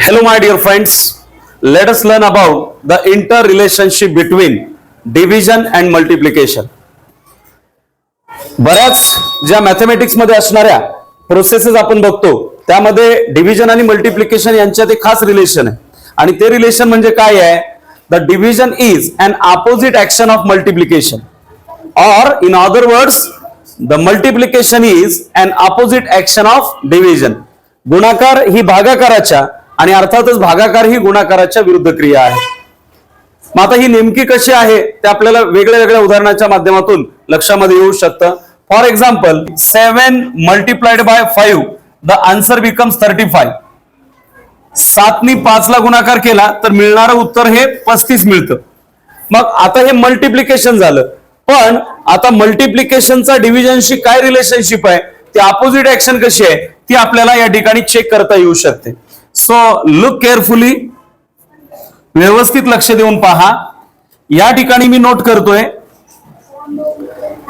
Hello my dear friends let us learn about the inter relationship between division and multiplication बऱ्याच ज्या मॅथेमॅटिक्समध्ये असणाऱ्या processes आपण बघतो त्यामध्ये डिव्हिजन आणि मल्टिप्लिकेशन यांच्यात ते खास रिलेशन आहे. आणि ते रिलेशन म्हणजे काय आहे? The division is and opposite action of multiplication or in other words the multiplication is and opposite action of division गुणाकार ही भागाकाराच्या आणि अर्थातच भागाकार ही गुणाकाराच्या विरुद्ध क्रिया आहे. मग आता ही नेमकी कशी आहे ते आपल्याला वेगळ्या वेगळ्या उदाहरणाच्या माध्यमातून लक्षामध्ये येऊ शकतं. For example seven multiplied by five the answer becomes thirty five सातनी पाचला गुणाकार केला तर मिळणारं उत्तर हे पस्तीस मिळतं. मग आता हे मल्टिप्लिकेशन झालं. पण आता मल्टिप्लिकेशनचा डिव्हिजनशी काय रिलेशनशिप आहे ती अपोजिट ऍक्शन कशी आहे ती आपल्याला या ठिकाणी चेक करता येऊ शकते. सो लुक केअरफुली व्यवस्थित लक्ष देऊन पहा. या ठिकाणी मी नोट करतोय.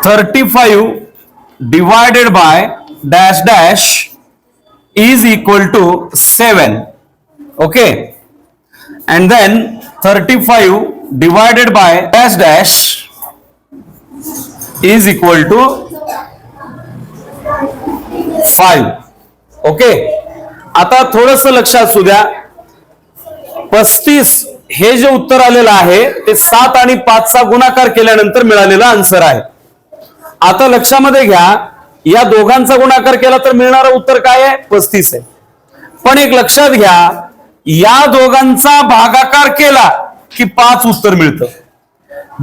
Thirty five divided by dash dash is equal to seven okay and then thirty five divided by dash dash is equal to five okay आता थोडस लक्षात असू द्या. पस्तीस हे जे उत्तर आलेलं आहे ते सात आणि पाचचा गुणाकार केल्यानंतर मिळालेला आन्सर आहे. आता लक्षामध्ये घ्या या दोघांचा गुणाकार केला तर मिळणारं उत्तर काय आहे? पस्तीस आहे. पण एक लक्षात घ्या या दोघांचा भागाकार केला की पाच उत्तर मिळतं.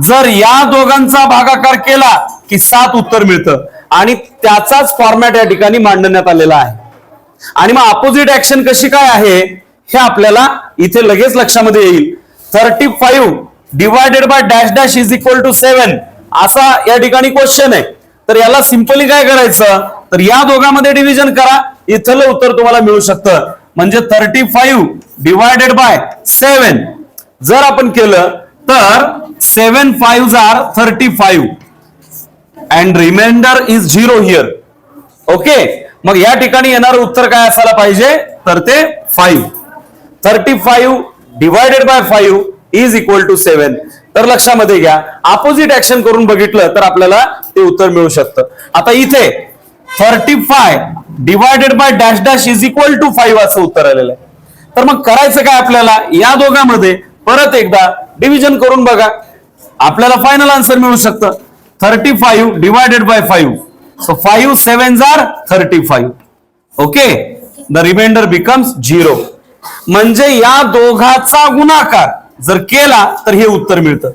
जर या दोघांचा भागाकार केला की सात उत्तर मिळतं. आणि त्याचाच फॉर्मॅट या ठिकाणी मांडण्यात आलेला आहे. आणि मग अपोजिट ऍक्शन कशी काय आहे हे आपल्याला इथे लगेच लक्षामध्ये येईल. Thirty five divided by dash dash is equal to seven असा या ठिकाणी क्वेश्चन आहे. तर याला सिम्पली काय करायचं? तर या दोघांमध्ये डिव्हिजन करा. इथलं उत्तर तुम्हाला मिळू शकतं. म्हणजे thirty five divided by seven जर आपण केलं तर seven five are thirty five and remainder is zero here okay मग या ठिकाणी येणारं उत्तर काय असायला पाहिजे? तर ते five. Thirty five divided by five is equal to seven तर लक्षामध्ये घ्या अपोजिट ऍक्शन करून बघितलं तर आपल्याला ते उत्तर मिळू शकतं. आता इथे thirty five divided by dash dash is equal to five असं उत्तर आलेलं आहे. तर मग करायचं काय आपल्याला? या दोघांमध्ये परत एकदा डिव्हिजन करून बघा. आपल्याला फायनल आन्सर मिळू शकतं. Thirty five divided by five so five seven jar thirty five okay the remainder becomes zero म्हणजे या दोघाचा गुणाकार जर केला तर हे उत्तर मिळतं.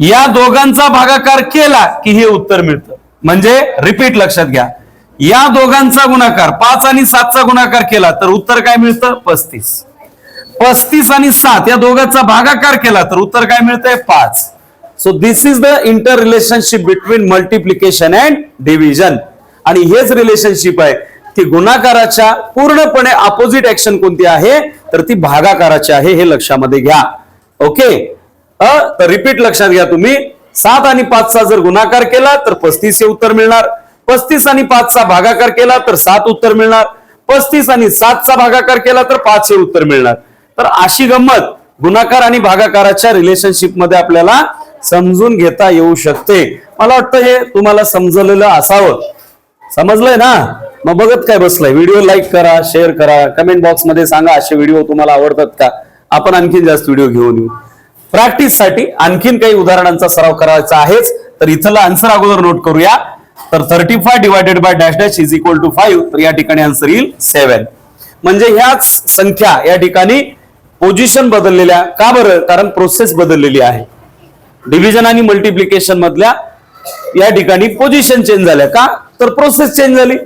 या दोघांचा भागाकार केला की हे उत्तर मिळतं. म्हणजे रिपीट लक्षात घ्या. या दोघांचा गुणाकार पाच आणि सातचा गुणाकार केला तर उत्तर काय मिळतं? पस्तीस. पस्तीस आणि सात या दोघांचा भागाकार केला तर उत्तर काय मिळतंय? पाच. So this is the inter relationship between multiplication and division आणि हेच रिलेशनशिप आहे. ती गुणाकाराच्या पूर्णपणे अपोजिट ऍक्शन कोणती आहे? तर ती भागाकाराची आहे हे लक्षामध्ये घ्या. ओके अ तर रिपीट लक्षात घ्या तुम्ही. सात आणि पाचचा जर गुणाकार केला तर पस्तीस हे उत्तर मिळणार. पस्तीस आणि पाचचा भागाकार केला तर सात उत्तर मिळणार. पस्तीस आणि सातचा भागाकार केला तर पाच हे उत्तर मिळणार. तर अशी गंमत गुणाकार आणि भागाकाराच्या रिलेशनशिपमध्ये आपल्याला समजून घेता येऊ शकते. मला वाटतं हे तुम्हाला समजलेलं असावं. समजलंय ना? मग बघत काय बसलंय. व्हिडिओ लाईक करा शेअर करा कमेंट बॉक्समध्ये सांगा असे व्हिडिओ तुम्हाला आवडतात का? आपण आणखीन जास्त व्हिडिओ घेऊन येऊ. प्रॅक्टिससाठी आणखीन काही उदाहरणांचा सराव करायचा आहेच. तर इथला आन्सर अगोदर नोट करूया. तर thirty five divided by dash dash is equal to five तर या ठिकाणी आन्सर येईल सेव्हन म्हणजे ह्याच संख्या या ठिकाणी पोझिशन बदललेल्या का बरं? कारण प्रोसेस बदललेली आहे. डिव्हिजन आणि मल्टिप्लिकेशन मधल्या या ठिकाणी पोझिशन चेंज झाल्या. का? तर प्रोसेस चेंज झाली.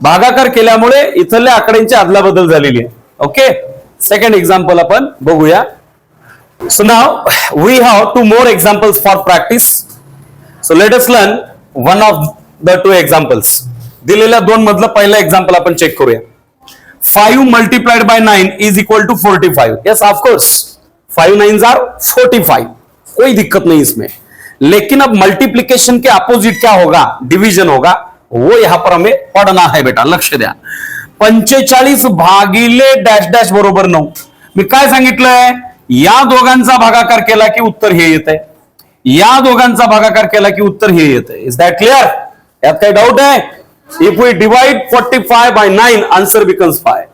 भागाकार केल्यामुळे इथल्या आकड्यांची अदलाबदल झालेली आहे. ओके सेकंड एक्झाम्पल आपण बघूया. So now we have two more examples for practice so let's learn one of the two examples दिलेल्या दोन मधलं पहिलं एक्झाम्पल आपण चेक करूया. Five multiplied by nine is equal to forty five yes of course five nine are forty five कोई दिक्कत नहीं इसमें। लेकिन अब मल्टीप्लीकेशन के अपोजिट क्या होगा? डिवीजन होगा। वो यहां पर हमें पढ़ना है बेटा लक्ष द्या पंचेचाळीस भागिले डॅश डॅश बरोबर नऊ मी काय सांगितलंय? या दोघांचा भागाकार केला की उत्तर हे येत आहे या दोघांचा भागाकार केला की उत्तर हे येत इज दॅट क्लिअर यात काही डाऊट आहे? If we divide forty five by nine answer becomes five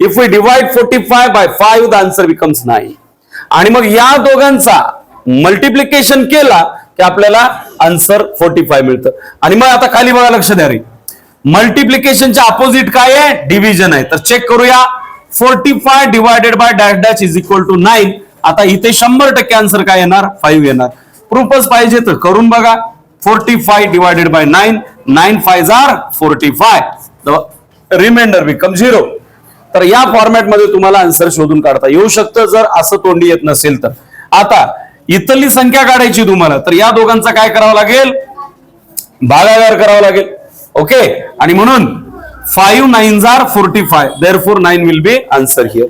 if we divide forty five by five the answer becomes nine आणि मग या दोघांचा मल्टिप्लिकेशन केला की आपल्याला आन्सर फोर्टी फाय मिळतं. आणि मग आता खाली बघा लक्ष द्या रे. मल्टिप्लिकेशनच्या अपोजिट काय आहे? डिव्हिजन आहे. तर चेक करूया. Forty five divided by dash dash is equal to nine आता इथे शंभर टक्के आन्सर काय येणार? फाईव्ह येणार. प्रूफच पाहिजे तर करून बघा. Forty five divided by nine nine five jar forty five remainder become zero तर या फॉर्मॅटमध्ये तुम्हाला आन्सर शोधून काढता येऊ शकतं. जर असं तोंडी येत नसेल तर. आता इथली संख्या काढायची तुम्हाला. तर या दोघांचा काय करावं लागेल? भागाकार करावा लागेल. ओके? आणि म्हणून five nine jar forty five therefore nine will be answer here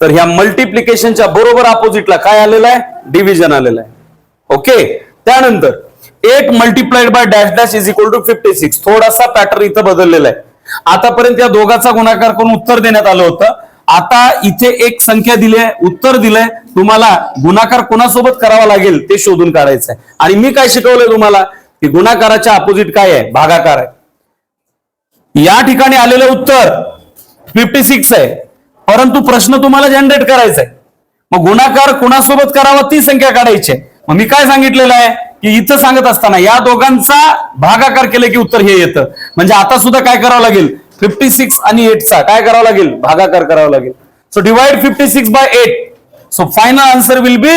तर ह्या मल्टिप्लिकेशनच्या बरोबर अपोजिटला काय आलेलं आहे? डिव्हिजन आलेलं आहे. ओके? त्यानंतर eight multiplied by dash dash is equal to fifty six थोडासा पॅटर्न इथं बदललेला आहे. आतापर्यंत या दोघांचा गुणाकार करून उत्तर देण्यात आलं होतं. आता इथे एक संख्या दिली आहे उत्तर दिलंय. तुम्हाला गुणाकार कोणासोबत करावा लागेल ते शोधून काढायचं आहे. आणि मी काय शिकवलंय तुम्हाला? की गुणाकाराच्या अपोजिट काय आहे? भागाकार आहे. या ठिकाणी आलेलं उत्तर फिफ्टी सिक्स आहे. परंतु प्रश्न तुम्हाला जनरेट करायचा आहे. मग गुणाकार कोणासोबत करावा ती संख्या काढायची आहे. मग मी काय सांगितलेलं आहे? की इथं सांगत असताना या दोघांचा भागाकार केले की उत्तर हे येतं. म्हणजे आता सुद्धा काय करावं लागेल? फिफ्टी सिक्स आणि एटचा काय करावं लागेल? भागाकार करावा लागेल. So divide fifty six by eight so final answer will be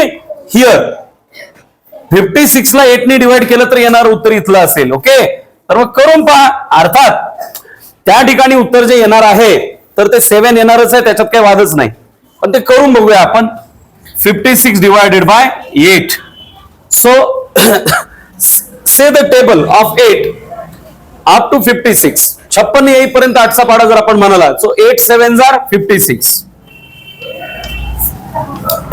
here fifty six ला एटने डिवाइड केलं तर येणार उत्तर इथलं असेल. ओके तर मग करून पहा. अर्थात त्या ठिकाणी उत्तर जे येणार आहे तर ते सेव्हन येणारच आहे त्याच्यात काही वादच नाही. पण ते करून बघूया आपण. Fifty six divided by eight so say the table of eight up to fifty six छप्पन येईपर्यंत आठचा पाडा जर आपण म्हणाला so eight seven jar fifty six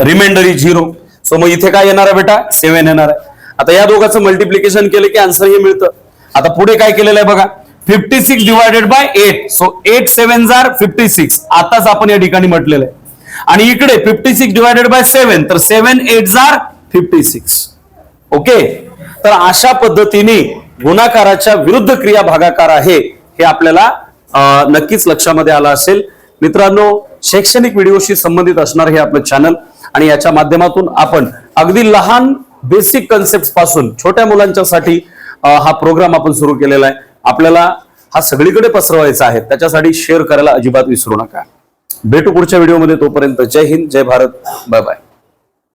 remainder is zero so मग इथे काय येणार आहे बेटा? सेव्हन येणार आहे. आता या दोघांचं मल्टिप्लिकेशन केलं की आन्सर हे मिळतं. आता पुढे काय केलेलं आहे बघा. Fifty six divided by eight so eight seven jar fifty six आताच आपण या ठिकाणी म्हटलेलं आहे. आणि इकडे fifty six divided by seven तर सेव्हन एट जार फिफ्टी सिक्स ओके तर अशा पद्धतीने गुणाकाराच्या विरुद्ध क्रिया भागाकार आहे. हे आपल्याला नक्कीच लक्षामध्ये आलं असेल. मित्रांनो शैक्षणिक व्हिडिओशी संबंधित असणार हे आपलं चॅनल आणि याच्या माध्यमातून आपण अगदी लहान बेसिक कन्सेप्टपासून छोट्या मुलांच्यासाठी हा प्रोग्राम आपण सुरू केलेला आहे. आपल्याला हा सगळीकडे पसरवायचा आहे. त्याच्यासाठी शेअर करायला अजिबात विसरू नका. भेटू पुढच्या व्हिडिओमध्ये तोपर्यंत जय हिंद जय भारत. Bye bye